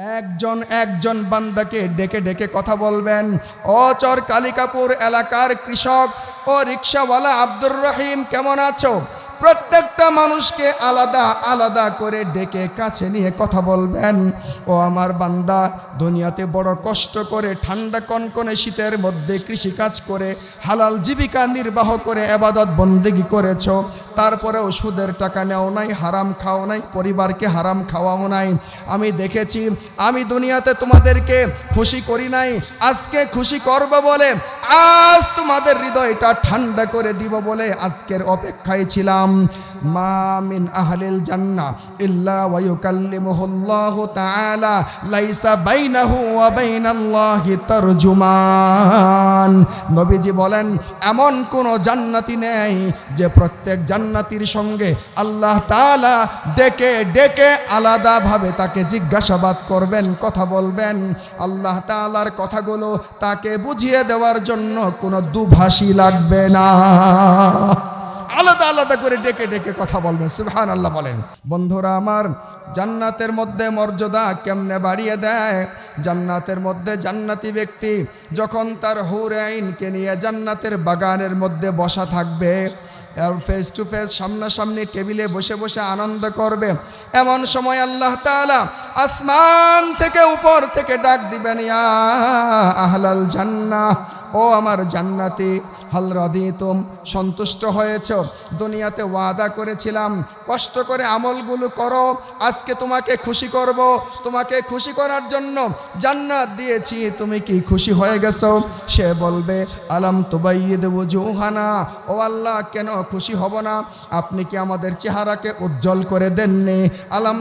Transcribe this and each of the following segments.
একজন একজন বান্দাকে ডেকে ডেকে কথা বলবেন। অচর কালিকাপুর এলাকার কৃষক, ও রিক্সাওয়ালা আব্দুর রহিম, কেমন আছো? প্রত্যেকটা মানুষকে আলাদা আলাদা করে ডেকে কাছে নিয়ে কথা বলবেন। ও আমার বান্দা, দুনিয়াতে বড় কষ্ট করে ঠান্ডা কনকনে শীতের মধ্যে কৃষিকাজ করে, হালাল জীবিকা নির্বাহ করে আবাদত বন্দেগি করেছ। তারপরেও সুদের টাকা নেও নাই, হারাম খাও নাই, পরিবারকে হারাম খাওয়াও নাই। আমি দেখেছি, আমি দুনিয়াতে তোমাদেরকে খুশি করি নাই, আজকে খুশি করব বলে, আজ তোমাদের হৃদয়টা ঠান্ডা করে দিব বলে আজকের অপেক্ষায় ছিলাম। মা মিন আহলিল জান্না ইল্লা ওয়া ইউকাল্লিমুহুল্লাহু তাআলা, লাইসা বাইনাহু ওয়া বাইনাল্লাহি তারজুমান। নবীজি বলেন, এমন কোন জান্নাতি নেই যে প্রত্যেক জান্নাতির সঙ্গে আল্লাহ তাআলা ডেকে ডেকে আলাদাভাবে তাকে জিজ্ঞাসাবাদ করবেন, কথা বলবেন। আল্লাহ তাআলার কথাগুলো তাকে বুঝিয়ে দেওয়ার জন্য কোনো দুভাষী লাগবে না। আলাদা আলাদা করে ডেকে ডেকে কথা বলবেন। সুবহান আল্লাহ বলেন। বন্ধুরা আমার, জান্নাতের মধ্যে মর্যাদা কেমনে বাড়িয়ে দেয়? জান্নাতের মধ্যে জান্নাতি ব্যক্তি যখন তার হুর আইনকে নিয়ে জান্নাতের বাগানের মধ্যে বসা থাকবে আর ফেস টু ফেস সামনাসামনি টেবিলে বসে বসে আনন্দ করবে, এমন সময় আল্লাহ তাআলা আসমান থেকে উপর থেকে ডাক দিবেন, ইয়া আহলাল জান্না ও আমার জান্নাতি হাল রাদিতুম সন্তুষ্ট হয়েছ। দুনিয়াতে ওয়াদা করেছিলাম, কষ্ট করে আমলগুলো করো, আজকে তোমাকে খুশি করব, তোমাকে খুশি করার জন্য জান্নাত দিয়েছি, তুমি কি খুশি হয়ে গেছো? সে বলবে, আলাম তুবাইয়িদ ওজুহানা ও আল্লাহ, কেন খুশি হব না? আপনি কি আমাদের চেহারাকে উজ্জ্বল করে দেননি? আলাম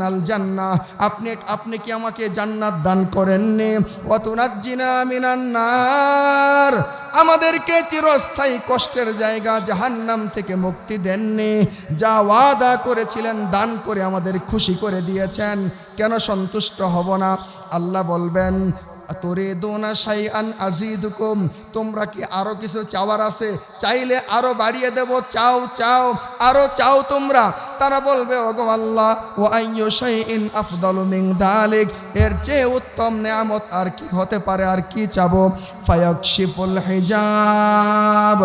নাল জান্না, আপনি আপনি কি আমাকে জান্নাত দান করেননি? ওয়াতুনাজ্জিনা মিনান নার। আমাদেরকে চিরস্থায়ী কষ্টের জায়গা জাহান্নাম থেকে মুক্তি দেননি। যা ওয়াদা করেছিলেন, দান করে আমাদের খুশি করে দিয়েছেন। কেন সন্তুষ্ট হব না? আল্লাহ বলবেন তোরে দোনা সাই আন আজিদুকুম তোমরা কি আরও কিছু চাওয়ার আছে? চাইলে আরও বাড়িয়ে দেব। চাও চাও, আরও চাও তোমরা। তারা বলবে, ওগো আল্লাহ ও আইয়ো শাইইন আফদালু মিন দালিক। এর চেয়ে উত্তম নেয়ামত আর কি হতে পারে, আর কি চাবো? ফায়াকশিফুল হিজাব।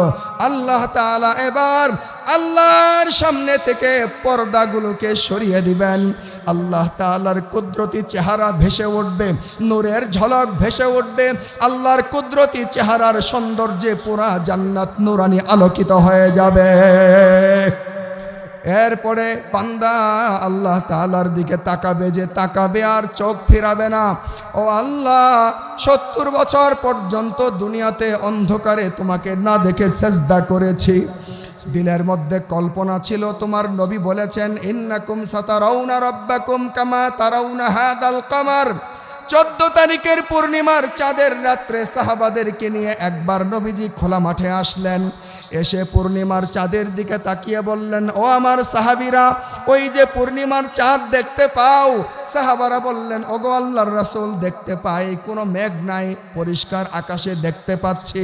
আল্লাহ তাআলা এবার আল্লাহর সামনে থেকে পর্দাগুলোকে সরিয়ে দিবেন। আল্লাহ তাআলার কুদরতি চেহারা ভেসে উঠবে, নূরের ঝলক ভেসে উঠবে। আল্লাহর কুদরতি চেহারার সৌন্দর্যে পুরা জান্নাত নুরানি আলোকিত হয়ে যাবে। এরপরে বান্দা আল্লাহ তাআলার দিকে তাকাবে যে তাকাবে আর চোখ ফিরাবে না। ও আল্লাহ, সত্তর বছর পর্যন্ত দুনিয়াতে অন্ধকারে তোমাকে না দেখে সেজদা করেছি। দিলের মধ্যে কল্পনা ছিল, তোমার নবী বলেছেন, ইন্নাকুম সাতারাউনা রব্বাকুম কামা তারাউনা হাদাল কামার। চোদ্দ তারিখের পূর্ণিমার চাঁদের রাত্রে সাহাবাদেরকে নিয়ে একবার নবীজি খোলা মাঠে আসলেন। এসে পূর্ণিমার চাঁদের দিকে তাকিয়ে বললেন, ও আমার সাহাবিরা, ওই যে পূর্ণিমার চাঁদ দেখতে পাও? সাহাবারা বললেন, ওগো আল্লাহর রাসূল, দেখতে পাই, কোনো মেঘ নাই, পরিষ্কার আকাশে দেখতে পাচ্ছি।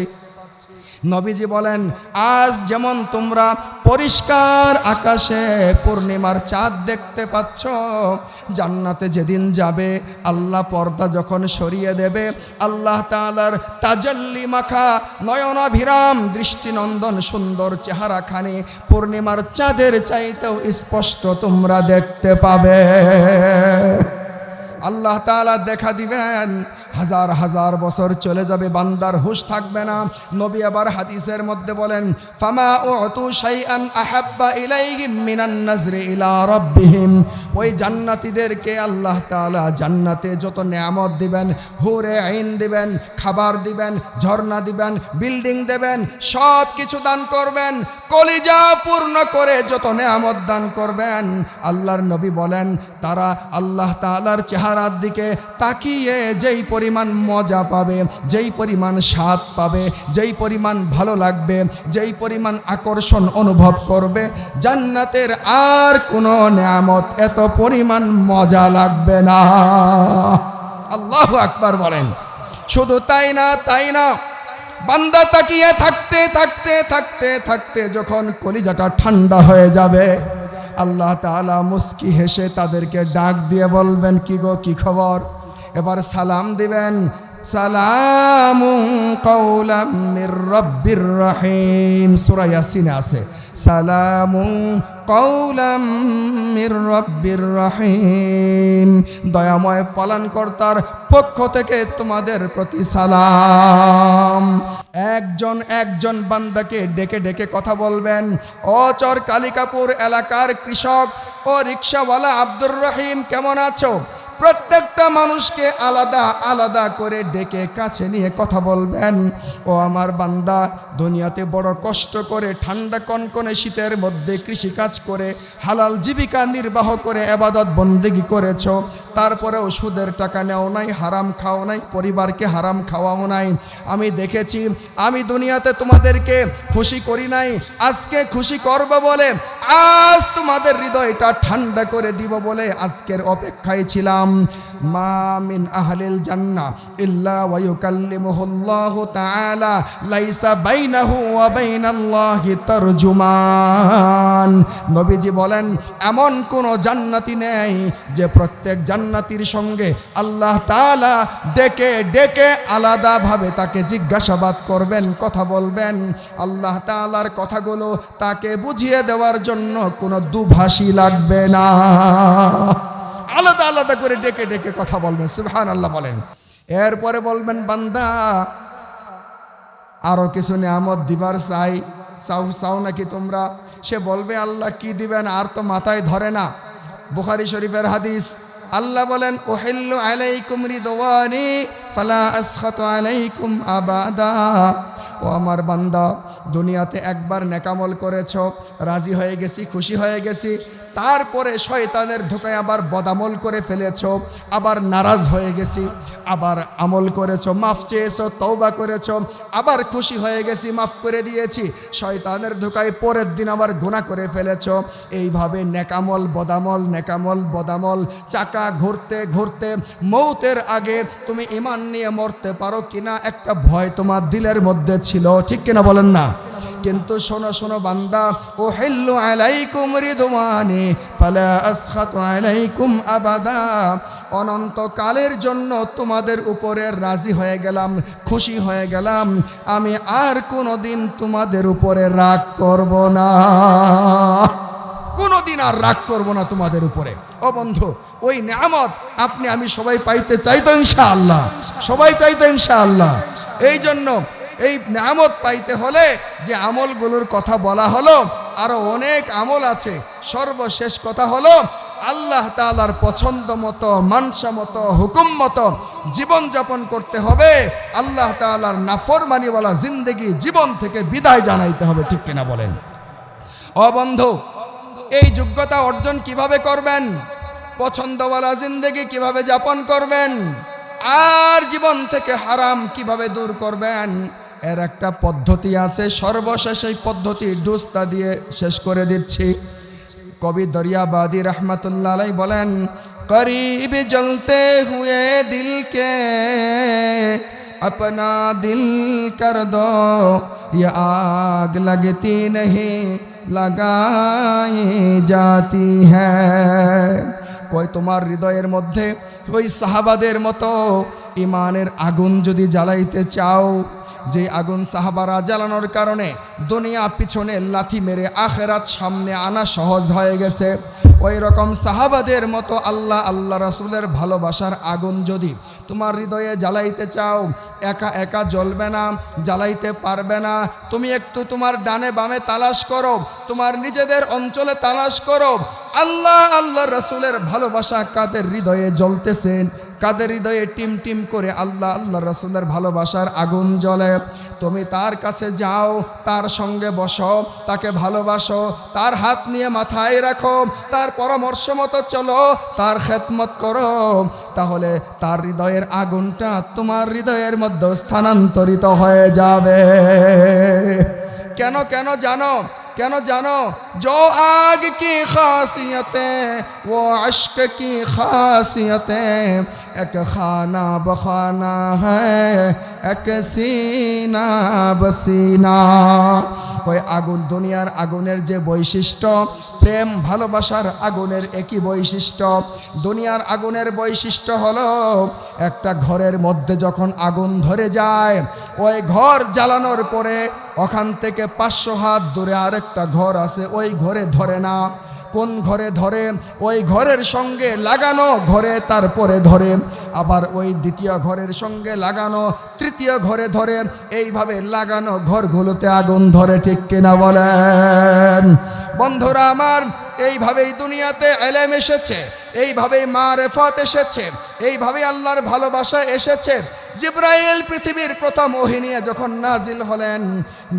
নবীজি বলেন, আজ যেমন তোমরা পরিষ্কার আকাশে পূর্ণিমার চাঁদ দেখতে পাচ্ছ, জান্নাতে যেদিন যাবে আল্লাহ পর্দা যখন সরিয়ে দেবে, আল্লাহ তাআলার তাজাল্লি মাখা নয়নাভিরাম দৃষ্টিনন্দন সুন্দর চেহারাখানি পূর্ণিমার চাঁদের চাইতেও স্পষ্ট তোমরা দেখতে পাবে। আল্লাহ তাআলা দেখা দিবেন হাজার হাজার বছর চলে যাবে, বান্দার হুশ থাকবে না। নবী আবার হাদিসের মধ্যে বলেন, ফামা উতু শাইআন আহাব্বা ইলাইহিম মিনান নাজরি ইলা রাব্বিহিম। ওই জান্নাতীদেরকে আল্লাহ তাআলা জান্নাতে যত নেয়ামত দিবেন, হুরে আইন দিবেন, খাবার দিবেন, ঝর্ণা দিবেন, বিল্ডিং দেবেন সব কিছু দান করবেন, কলিজা পূর্ণ করে যত নেয়ামত দান করবেন। আল্লাহর নবী বলেন, তারা আল্লাহ তাআলার চেহারার দিকে তাকিয়ে যেই পরিমাণ মজা পাবে, যেই পরিমাণ স্বাদ পাবে, যেই পরিমাণ ভালো লাগবে, যেই পরিমাণ আকর্ষণ অনুভব করবে, জান্নাতের আর কোনো নেয়ামত, এত পরিমাণ মজা লাগবে না। আল্লাহ আকবার বলেন। শুধু তাই না তাই না। বান্দা তাকিয়ে থাকতে থাকতে থাকতে থাকতে যখন কলিজাটা ঠান্ডা হয়ে যাবে, আল্লাহ তাআলা মুস্কি হেসে তাদেরকে ডাক দিয়ে বলবেন, কি গো, কি খবর? এবার সালাম দিবেন। সালামু কৌলাম মির রব্বির রহিম। সূরা আছে। কৌলাম রব্বির রহিম। দয়াময় পালনকর্তার পক্ষ থেকে তোমাদের প্রতি সালাম। একজন একজন বান্দাকে ডেকে ডেকে কথা বলবেন। অচর কালিকাপুর এলাকার কৃষক ও রিক্সাওয়ালা আব্দুর রহিম, কেমন আছো? প্রত্যেকটা মানুষকে আলাদা আলাদা করে ডেকে কাছে নিয়ে কথা বলবেন। ও আমার বান্দা, দুনিয়াতে বড় কষ্ট করে ঠান্ডা কনকনে শীতের মধ্যে কৃষিকাজ করে, হালাল জীবিকা নির্বাহ করে আবাদত বন্দেগি করেছ। তারপরেও সুদের টাকা নেও নাই, হারাম খাও নাই, পরিবারকে হারাম খাওয়াও নাই। আমি দেখেছি, আমি দুনিয়াতে তোমাদেরকে খুশি করি নাই, আজকে খুশি করব বলে আজ তোমাদের হৃদয়টা ঠান্ডা করে দিব বলে আজকের অপেক্ষায় ছিলাম। মা মিন আহলিল জান্নাহ ইল্লা ওয়া ইউকাল্লিমুহুল্লাহু তাআলা, লাইসা বাইনাহু ওয়া বাইনাল্লাহি তারজুমান। নবীজি বলেন, এমন কোন জান্নাতি নেই যে প্রত্যেক জান্নাতির সঙ্গে আল্লাহ তাআলা ডেকে ডেকে আলাদাভাবে তাকে জিজ্ঞাসাবাদ করবেন, কথা বলবেন। আল্লাহ তাআলার কথাগুলো তাকে বুঝিয়ে দেওয়ার জন্য কোনো দুভাষী লাগবে না। আলাদা আলাদা করে ডেকে ডেকে কথা বলবেন সুবহান আল্লাহ বলেন। এরপরে বলবেন, বান্দা আরও কিছু নিয়ামত দিবার চাই, চাও চাও নাকি তোমরা? সে বলবে, আল্লাহ কি দিবেন, আর তো মাথায় ধরে না। বুখারি শরীফের হাদিস আল্লাহ বলেন ওহেল্লু আলাইকুম রিদওয়ানি, ফালা আসখাত আলাইকুম আবাদা। ও আমার বান্দা, দুনিয়াতে একবার নেকামল করেছ, রাজি হয়ে গেছি, খুশি হয়ে গেছি, তারপরে শয়তানের ধোকায় আবার বদামল করে ফেলেছ, আবার নারাজ হয়ে গেছি। আবার আমল করেছ, মাফ চেয়েছো তৌবা করেছ, আবার খুশি হয়ে গেছি, মাফ করে দিয়েছি। শয়তানের ধোকায় পরের দিন আবার গুণা করে ফেলেছ। এইভাবে নেকামল, বদামল নেকামল, বদামল, চাকা ঘুরতে ঘুরতে, মৌতের আগে তুমি ইমান নিয়ে মরতে পারো কিনা একটা ভয় তোমার দিলের মধ্যে ছিল, ঠিক কিনা বলেন না? কিন্তু শোনো শোনো বান্দা ও হেল্লু আলাইকুম রিদওয়ানি, ফালা আসখাতু আলাইকুম আবাদা। অনন্তকালের জন্য তোমাদের উপরে রাজি হয়ে গেলাম, খুশি হয়ে গেলাম। আমি আর কোনোদিন তোমাদের উপরে রাগ করব না। কোনোদিন আর রাগ করব না তোমাদের উপরে। ও বন্ধু, ওই নিয়ামত আপনি, আমি সবাই পাইতে চাইতো ইনশাআল্লাহ। সবাই চাইতো ইনশাআল্লাহ। এই জন্য এই নামত পাইতে হলে যে আমলগুলোর কথা বলা হলো, আরও অনেক আমল আছে। সর্বশেষ কথা হলো আল্লাহ তালার পছন্দ মতো, মানসা মতো, হুকুম মতো জীবনযাপন করতে হবে। আল্লাহ তালার নাফরমানিওয়ালা জিন্দগি জীবন থেকে বিদায় জানাইতে হবে, ঠিক কিনা বলেন? অবন্ধু এই যোগ্যতা অর্জন কীভাবে করবেন? পছন্দওয়ালা জিন্দগি কীভাবে যাপন করবেন? আর জীবন থেকে হারাম কীভাবে দূর করবেন? এর একটা পদ্ধতি আছে, সর্বশেষ এই পদ্ধতি ডুস্তা দিয়ে শেষ করে দিচ্ছি। কবি দরিয়াবাদী রহমতুল্লাহ আলাই বলেন করিব জ্বলতে হুয়ে দিলকে अपना दिल कर दो ये आग लगती नहीं लगाई जाती है কই তোমার হৃদয়ের মধ্যে ওই সাহাবাদের মতো ইমানের আগুন যদি জ্বালাইতে চাও, যে আগুন সাহাবারা জ্বালানোর কারণে দুনিয়া পিছনে লাথি মেরে আখেরাত সামনে আনা সহজ হয়ে গেছে। ওই রকম সাহাবাদের মতো আল্লাহ আল্লাহ রাসুলের ভালোবাসার আগুন যদি তোমার হৃদয়ে জ্বালাইতে চাও, একা একা জ্বলবে না, জ্বালাইতে পারবে না। তুমি একটু তোমার ডানে বামে তালাশ করো, তোমার নিজেদের অঞ্চলে তালাশ করো। আল্লাহ আল্লাহ রসুলের ভালোবাসা কাদের হৃদয়ে জ্বলতেছেন কাদের হৃদয়ে টিম টিম করে আল্লাহ আল্লাহ রসুলের ভালোবাসার আগুন জ্বলে। তুমি তার কাছে যাও, তার সঙ্গে বসো, তাকে ভালোবাসো, তার হাত নিয়ে মাথায় রাখো, তার পরামর্শ মতো চলো, তার খেদমত করো। তাহলে তার হৃদয়ের আগুনটা তোমার হৃদয়ের মধ্যে স্থানান্তরিত হয়ে যাবে। কেন কেন জানো? কেন জানো? জো আগ কি খাসিয়তে ও আশক কি খাসিয়তে। এক খানা বখানা হক সিনা বসিনা। ওই আগুন, দুনিয়ার আগুনের যে বৈশিষ্ট্য প্রেম, ভালোবাসার আগুনের একই বৈশিষ্ট্য। দুনিয়ার আগুনের বৈশিষ্ট্য হলো, একটা ঘরের মধ্যে যখন আগুন ধরে যায়, ওই ঘর জ্বালানোর পরে ওখান থেকে পাঁচশো হাত দূরে আরেকটা ঘর আছে, ওই ঘরে ধরে না। কোন ঘরে ধরে? ওই ঘরের সঙ্গে লাগানো ঘরে, তারপরে ধরে। আবার ওই দ্বিতীয় ঘরের সঙ্গে লাগানো তৃতীয় ঘরে ধরে। এইভাবে লাগানো ঘরগুলোতে আগুন ধরে, ঠিক কিনা বলেন? বন্ধুরা আমার, এইভাবেই দুনিয়াতে এলেম এসেছে, এইভাবেই মা রেফত এসেছে, এইভাবেই আল্লাহর ভালোবাসা এসেছে। জিব্রাইল পৃথিবীর প্রথম ওহি নিয়ে যখন নাজিল হলেন,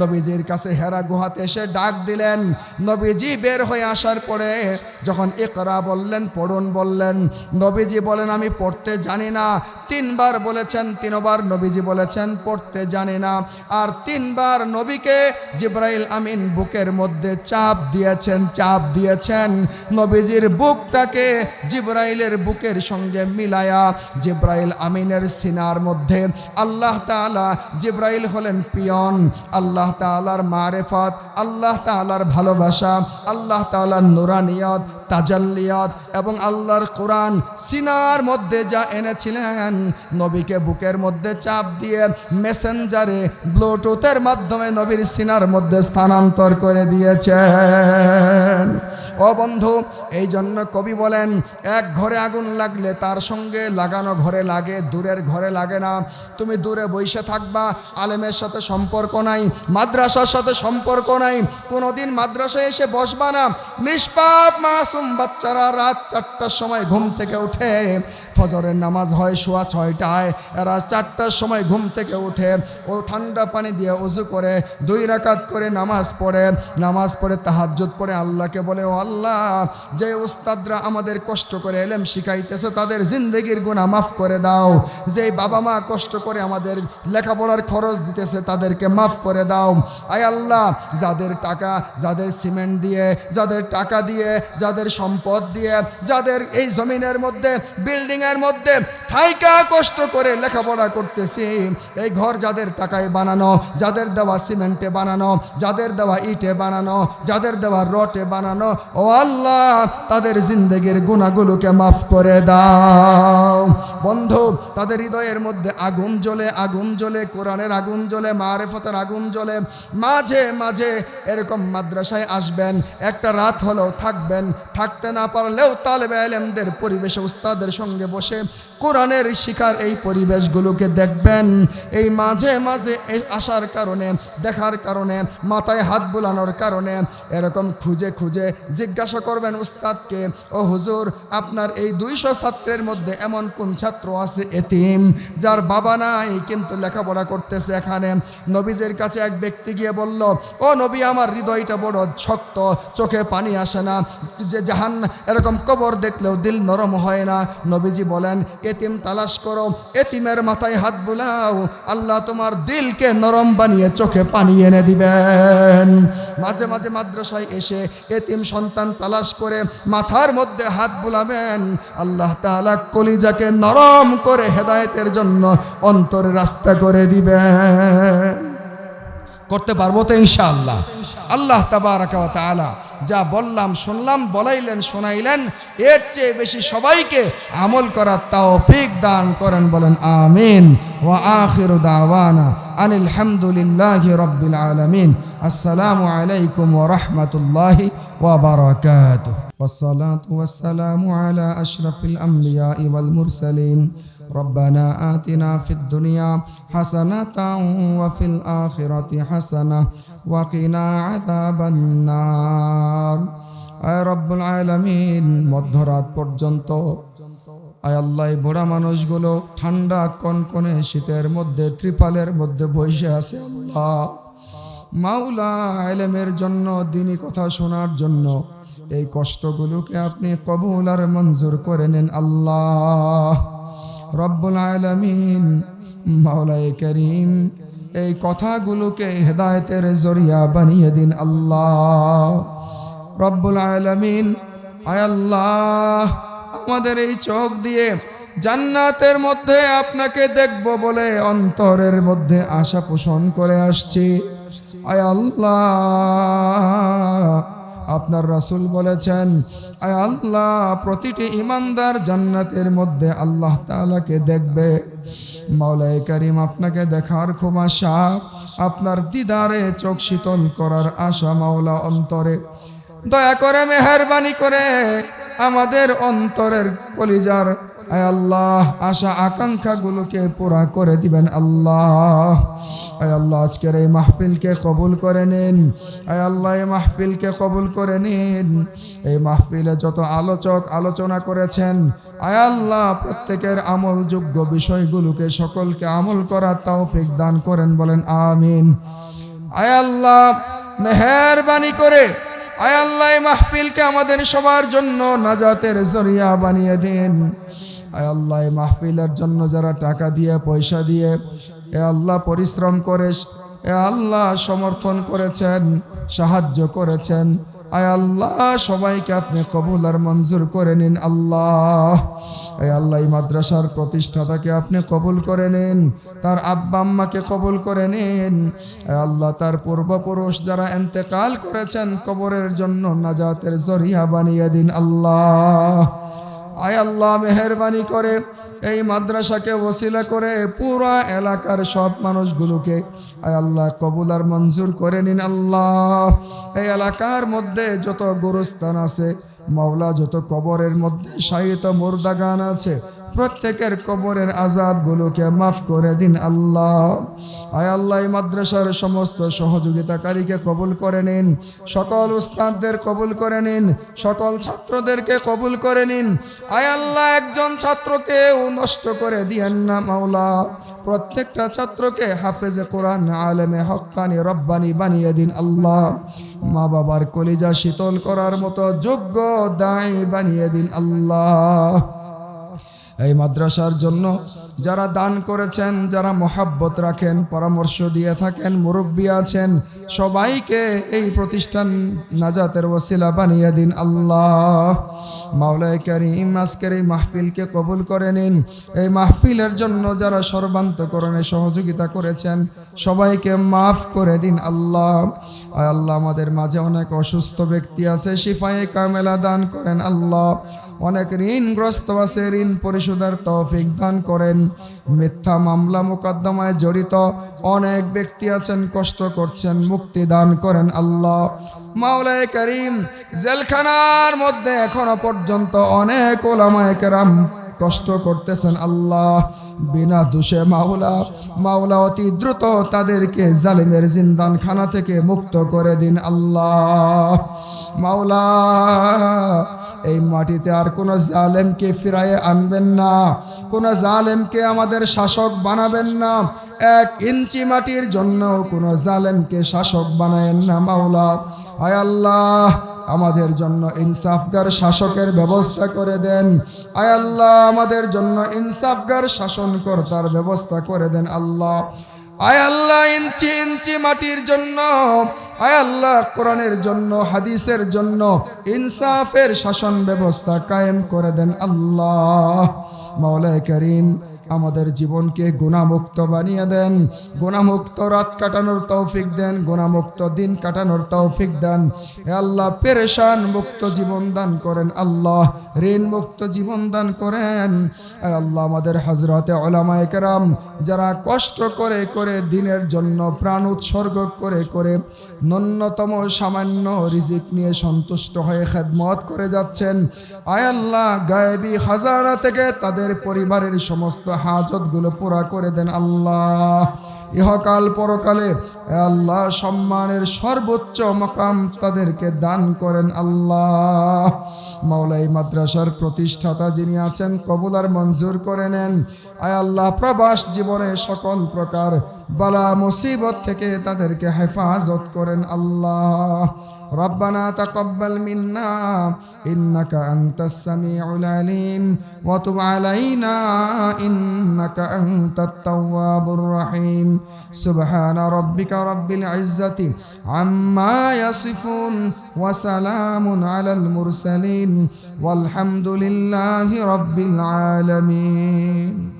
নবীজির কাছে হেরা গুহাতে এসে ডাক দিলেন। নবীজি বের হয়ে আসার পরে যখন একরা বললেন, পড়ুন বললেন, নবীজি বলেন, আমি পড়তে জানি না। তিনবার বলেছেন, তিনবার নবীজি বলেছেন, পড়তে জানি না। আর তিনবার নবীকে জিব্রাইল আমিন বুকের মধ্যে চাপ দিয়েছেন, চাপ দিয়েছেন। নবীজির বুকটাকে জিব্রাইলের বুকের সঙ্গে মিলায়া জিব্রাইল আমিনের সিনার মধ্যে আল্লাহ তালা জিব্রাইল হলেন পিয়ন। আল্লাহ তালার মারেফত, আল্লাহ তালার ভালোবাসা, আল্লাহ তালার নুরানিয়ত তাজাল্লিয়াত এবং আল্লাহর কোরআন সিনার মধ্যে যা এনেছিলেন, নবীকে বুকের মধ্যে চাপ দিয়ে মেসেঞ্জারে ব্লুটুথের মাধ্যমে নবীর সিনার মধ্যে স্থানান্তর করে দিয়েছেন। ও বন্ধু, এই জন্য কবি বলেন, এক ঘরে আগুন লাগলে তার সঙ্গে লাগানো ঘরে লাগে, দূরের ঘরে লাগে না। তুমি দূরে বসে থাকবা, আলেমের সাথে সম্পর্ক নাই, মাদ্রাসার সাথে সম্পর্ক নাই, কোনোদিন মাদ্রাসায় এসে বসবা না। নিষ্পাপ মাসুম বাচ্চারা রাত চারটার সময় ঘুম থেকে উঠে, ফজরের নামাজ হয় শোয়া ছয়টায়, এরা চারটার সময় ঘুম থেকে উঠে, ও ঠান্ডা পানি দিয়ে উজু করে, দুই রাকাত করে নামাজ পড়ে নামাজ পড়ে তাহাজ্জুদ পড়ে আল্লাহকে বলে, ও আল্লাহ, যে উস্তাদরা আমাদের কষ্ট করে এলেম শিখাইতেছে, তাদের জিন্দগির গুণা মাফ করে দাও। যে বাবা মা কষ্ট করে আমাদের লেখাপড়ার খরচ দিতেছে, তাদেরকে মাফ করে দাও। আয় আল্লাহ, যাদের টাকা, যাদের সিমেন্ট দিয়ে, যাদের টাকা দিয়ে, যাদের সম্পদ দিয়ে, যাদের এই জমিনের মধ্যে, বিল্ডিংয়ের মধ্যে থাইকা কষ্ট করে লেখাপড়া করতেছি, এই ঘর যাদের টাকায় বানানো, যাদের দেওয়া সিমেন্টে বানানো, যাদের দেওয়া ইটে বানানো, যাদের দেওয়া রটে বানানো ও আল্লাহ, তাদের জিন্দগির গুণাগুলোকে মাফ করে দাও। বন্ধু, তাদের হৃদয়ের মধ্যে আগুন জ্বলে আগুন জ্বলে, কোরআনের আগুন জ্বলে, মারেফতের আগুন জ্বলে, মাঝে মাঝে এরকম মাদ্রাসায় আসবেন, একটা রাত হলেও থাকবেন, থাকতে না পারলেও তালেবে আলেমদের পরিবেশে উস্তাদের সঙ্গে বসে কোরআনের শিকার এই পরিবেশগুলোকে দেখবেন। এই মাঝে মাঝে আসার কারণে, দেখার কারণে, মাথায় হাত বোলানোর কারণে এরকম খুঁজে খুঁজে জিজ্ঞাসা করবেন উস্তাদকে, ও হুজুর, আপনার এই দুইশো ছাত্রের মধ্যে এমন কোন ছাত্র আছে এতিম যার বাবা নাই কিন্তু লেখাপড়া করতেছে এখানে? নবীজের কাছে এক ব্যক্তি গিয়ে বলল, ও নবী, আমার হৃদয়টা বড় শক্ত, চোখে পানি আসে না, যে জাহান এরকম কবর দেখলেও দিল নরম হয় না। নবীজি বলেন এতিম তালাশ করো, এতিমের মাথায় হাত বুলাও, আল্লাহ তোমার দিলকে নরম বানিয়ে চোখে পানি এনে দিবেন। মাঝে মাঝে মাদ্রাসায় এসে এতিম সন্তান তালাশ করে মাথার মধ্যে হাত বুলাবেন। আল্লাহ তাআলা কলিজাকে নরম করে হেদায়েতের জন্য অন্তরে রাস্তা করে দিবেন। করতে পারব তো ইনশাআল্লাহ। আল্লাহ তাবারাকা তাআলা যা বললাম শুনলাম বলাইলেন শোনাইলেন এর চেয়ে বেশি সবাইকে আমল করার তৌফিক দান করেন বলেন আমিন ওয়া আখিরু দাওয়ানা আনিল হামদুলিল্লাহি রাব্বিল আলামিন আসসালামু আলাইকুম ওয়া রাহমাতুল্লাহি ওয়া বারাকাতুহু والصلاة والسلام على أشرف الأنبياء والمرسلين ربنا آتنا في الدنيا حسنة وفي الآخرة حسنة ওয়াকিনা আদাবান্নার আয় রব্বুল আলামিন, মধ্যরাত পর্যন্ত আয় আল্লাহ বুড়া মানুষগুলো ঠান্ডা কনকনে শীতের মধ্যে, ত্রিপালের মধ্যে বসে আছে আল্লাহ। মাওলা আলেমের জন্য, দিনী কথা শোনার জন্য এই কষ্টগুলোকে আপনি কবুল আর মঞ্জুর করে নেন আল্লাহ। রব্বুল আলমিন এ করিম এই কথাগুলোকে হেদায়তের জরিয়া বানিয়ে দিন আল্লাহ। রব্বুল আলমিন আল্লাহ, আমাদের এই চোখ দিয়ে জান্নাতের মধ্যে আপনাকে দেখব বলে অন্তরের মধ্যে আশা পোষণ করে আসছি। আয় আল্লাহ। আপনার রাসুল বলেছেন আল্লাহ, প্রতিটি ইমানদার জান্নাতের মধ্যে আল্লাহ তালাকে দেখবে। মাওলাই করিম আপনাকে দেখার খুব আশা। আপনার দিদারে চোখ শীতল করার আশা মাওলা অন্তরে। দয়া করে মেহরবানি করে আমাদের অন্তরের কলিজার আয় আল্লাহ, আশা আকাঙ্ক্ষাগুলোকে পুরা করে দিবেন আল্লাহ। আয় আল্লাহ, আজকের এই মাহফিলকে কবুল করে নিন। আয় আল্লাহ, এই মাহফিলকে কবুল করে নিন। এই মাহফিলে যত আলোচক আলোচনা করেছেন আয় আল্লাহ, প্রত্যেকের আমলযোগ্য বিষয়গুলোকে সকলকে আমল করার তৌফিক দান করেন, বলেন আমিন। আয় আল্লাহ, মেহরবানি করে আয় আল্লাহ মাহফিলকে আমাদের সবার জন্য নাজাতের জরিয়া বানিয়ে দিন। আয় আল্লাহ মাহফিলের জন্য যারা টাকা দিয়ে, পয়সা দিয়ে, এ আল্লাহ পরিশ্রম করে, এ আল্লাহ সমর্থন করেছেন, সাহায্য করেছেন আয় আল্লাহ সবাইকে আপনি কবুল আর মঞ্জুর করে নিন, আল্লাহ। আয় আল্লাহ, এই মাদ্রাসার প্রতিষ্ঠাতাকে আপনি কবুল করে নিন, তার আব্বা আম্মাকে কবুল করে নিন আল্লাহ, তার পূর্বপুরুষ যারা এন্তেকাল করেছেন কবরের জন্য নাজাতের জরিয়া বানিয়ে দিন, আল্লাহ। আয় আল্লাহ, মেহরবানি করে এই মাদ্রাসাকে ওসিলা করে পুরা এলাকার সব মানুষগুলোকে আয় আল্লাহ, কবুল আর মঞ্জুর করে নিন আল্লাহ। এই এলাকার মধ্যে যত গুরুস্থান আছে, মাওলা যত কবরের মধ্যে শায়িত মুর্দাগান আছে প্রত্যেকের কবরের আজাবগুলোকে মাফ করে দিন আল্লাহ। আয় আল্লাহ মাদ্রাসার সমস্ত সহযোগিতাকারীকে কবুল করে নিন, সকল উস্তাদদের কবুল করে নিন, সকল ছাত্রদেরকে কবুল করে নিন। আয় আল্লাহ, একজন ছাত্রকেও নষ্ট করে দিয়েন না মাওলা। প্রত্যেকটা ছাত্রকে হাফেজে কোরআন, আলেমে হক্কানি রব্বানি বানিয়ে দিন আল্লাহ। মা বাবার কলিজা শীতল করার মতো যোগ্য দায় বানিয়ে দিন আল্লাহ। এই মাদ্রাসার জন্য যারা দান করেছেন, যারা মহাব্বত রাখেন, পরামর্শ দিয়ে থাকেন, মুরব্বী আছেন, সবাইকে এই প্রতিষ্ঠান নাজাতের ওসিলা বানিয়ে দিন আল্লাহ। মাওলায় করিম, আজকের এই মাহফিলকে কবুল করে নিন। এই মাহফিলের জন্য যারা সর্বান্তকরণে সহযোগিতা করেছেন, সবাইকে মাফ করে দিন আল্লাহ। আল্লাহ, আমাদের মাঝে অনেক অসুস্থ ব্যক্তি আছে, শিফায়ে কামেলা দান করেন আল্লাহ। অনেক ঋণগ্রস্ত আছে, ঋণ পরিশোধের তৌফিক দান করেন। মিথ্যা মামলা মোকদ্দমায় জড়িত অনেক ব্যক্তি আছেন, কষ্ট করছেন, মুক্তি দান করেন আল্লাহ। মাওলায় করিম জেলখানার মধ্যে এখনও পর্যন্ত অনেক ওলামায় কেরাম কষ্ট করতেছেন আল্লাহ। বিনা দোষে মাওলা মাওলা অতি দ্রুত তাদেরকে জালিমের জিন্দান খানা থেকে মুক্ত করে দিন আল্লাহ। মাওলা, এই মাটিতে আর কোন জালেমকে ফিরাইয়ে আনবেন না, কোন জালেমকে আমাদের শাসক বানাবেন না। এক ইঞ্চি মাটির জন্য কোন জালেমকে শাসক বানায়েন না মাওলা। আয় আল্লাহ আমাদের জন্য ইনসাফগার শাসকের ব্যবস্থা করে দেন। আয় আল্লাহ, আমাদের জন্য ইনসাফগার শাসনকর্তার ব্যবস্থা করে দেন আল্লাহ। আয় আল্লাহ, ইঞ্চি ইঞ্চি মাটির জন্য, আয় আল্লাহ, কোরআনের জন্য, হাদিসের জন্য ইনসাফের শাসন ব্যবস্থা কায়েম করে দেন আল্লাহ। মাওলায় করিম আমাদের জীবনকে গুণামুক্ত বানিয়ে দেন। গুণামুক্ত রাত কাটানোর তৌফিক দেন। গুণামুক্ত দিন কাটানোর তৌফিক দেন। আল্লাহ, পেরেশান মুক্ত জীবন দান করেন আল্লাহ। ঋণ মুক্ত জীবন দান করেন। আল্লাহ, আমাদের হজরতে ওলামায়ে কেরাম যারা কষ্ট করে করে দিনের জন্য প্রাণ উৎসর্গ করে করে ন্যূনতম সামান্য রিজিক নিয়ে সন্তুষ্ট হয়ে খেদমত করে যাচ্ছেন। আয় আল্লাহ, গায়েবী হাজারা থেকে তাদের পরিবারের সমস্ত হাজতগুলো পুরা করে দেন আল্লাহ। ইহকাল পরকালে আল্লাহ সম্মানের সর্বোচ্চ মকাম তাদেরকে দান করেন আল্লাহ। মাওলাই মাদ্রাসার প্রতিষ্ঠাতা যিনি আছেন কবুলার মঞ্জুর করে নেন। আয় আল্লাহ, প্রবাস জীবনে সকল প্রকার বালা মুসিবত থেকে তাদেরকে হেফাজত করেন আল্লাহ ربنا تقبل منا إنك أنت السميع العليم وتب علينا إنك أنت التواب الرحيم سبحان ربك رب العزة عما يصفون وسلام على المرسلين والحمد لله رب العالمين